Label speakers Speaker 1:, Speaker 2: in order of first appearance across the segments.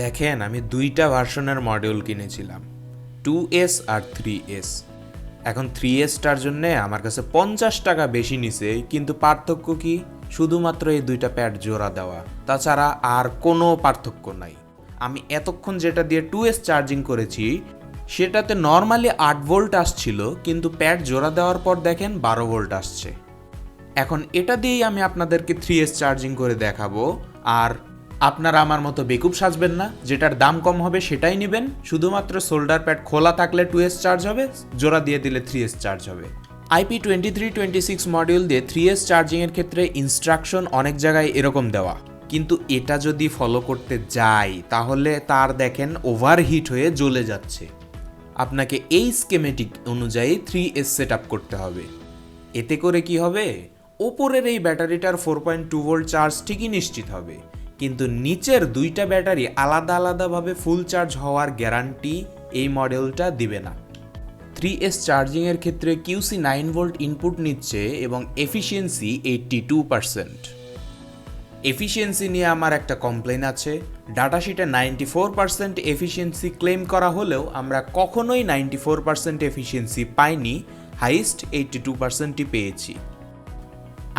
Speaker 1: দেখেন, আমি দুইটা ভার্সনের মডিউল কিনেছিলাম। টু এস আর থ্রি এস এখন থ্রি এসটার জন্যে আমার কাছে পঞ্চাশ টাকা বেশি নিছে, কিন্তু পার্থক্য কি? শুধুমাত্র এই দুইটা প্যাড জোড়া দেওয়া। তাছাড়া আর কোনো পার্থক্য নাই। আমি এতক্ষণ যেটা দিয়ে টু এস চার্জিং করেছি, সেটাতে নর্মালি আট ভোল্ট আসছিল, কিন্তু প্যাড জোড়া দেওয়ার পর দেখেন বারো ভোল্ট আসছে। এখন এটা দিয়েই আমি আপনাদেরকে থ্রি এস চার্জিং করে দেখাবো। আর আপনারা আমার মতো বেকুব সাজবেন না, যেটার দাম কম হবে সেটাই নেবেন। শুধুমাত্র সোল্ডার প্যাড খোলা থাকলে টু এস চার্জ হবে, জোড়া দিয়ে দিলে থ্রি এস চার্জ হবে। IP twenty three twenty six module দিয়ে থ্রি এস চার্জিংয়ের ক্ষেত্রে ইনস্ট্রাকশন অনেক জায়গায় এরকম দেওয়া। কিন্তু এটা যদি ফলো করতে যাই, তাহলে তার দেখেন ওভারহিট হয়ে জ্বলে যাচ্ছে। আপনাকে এই স্কেমেটিক অনুযায়ী থ্রি এস সেট আপ করতে হবে। এতে করে কি হবে? ওপরের এই ব্যাটারিটার four point two volt charge ঠিকই নিশ্চিত হবে। কিন্তু নিচের দুইটা ব্যাটারি আলাদা আলাদাভাবে ফুল চার্জ হওয়ার গ্যারান্টি এই মডেলটা দিবে না। থ্রি এস চার্জিংয়ের ক্ষেত্রে কিউসি নাইন ভোল্ট ইনপুট নিচ্ছে এবং efficiency eighty two percent efficiency নিয়ে আমার একটা কমপ্লেন আছে। Data ডাটাশিটে ninety four percent efficiency claim করা হলেও আমরা কখনোই নাইনটি ফোর পার্সেন্ট এফিসিয়েন্সি পাইনি হাইস্ট এইটটি টু পার্সেন্টই পেয়েছি।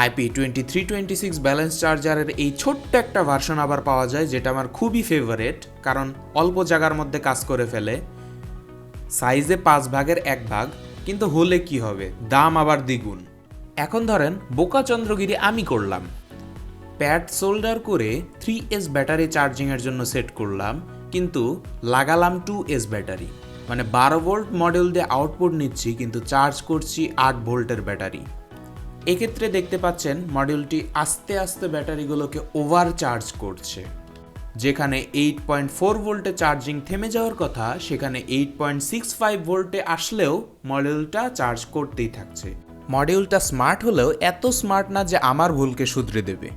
Speaker 1: IP twenty three twenty six balance চার্জারের এই ছোট্ট একটা ভার্সন আবার পাওয়া যায়, যেটা আমার খুবই ফেভারেট কারণ অল্প জায়গার মধ্যে কাজ করে ফেলে। সাইজে পাঁচ ভাগের এক ভাগ, কিন্তু হলে কি হবে? দাম আবার দ্বিগুণ। এখন ধরেন, বোকা চন্দ্রগিরি আমি করলাম। প্যাড সোল্ডার করে থ্রি এস ব্যাটারি চার্জিংয়ের জন্য সেট করলাম, কিন্তু লাগালাম টু এস ব্যাটারি মানে বারো ভোল্ট মডেল দিয়ে আউটপুট নিচ্ছি, কিন্তু চার্জ করছি আট ভোল্টের ব্যাটারি এক্ষেত্রে দেখতে পাচ্ছেন মডিউলটি আস্তে আস্তে ব্যাটারিগুলোকে ওভার চার্জ করছে। যেখানে এইট পয়েন্ট ফোর ভোল্টে চার্জিং থেমে যাওয়ার কথা, সেখানে এইট পয়েন্ট সিক্স ফাইভ ভোল্টে আসলেও মডিউলটা চার্জ করতেই থাকছে। মডিউলটা স্মার্ট হলেও এত স্মার্ট না যে আমার ভুলকে শুধরে দেবে।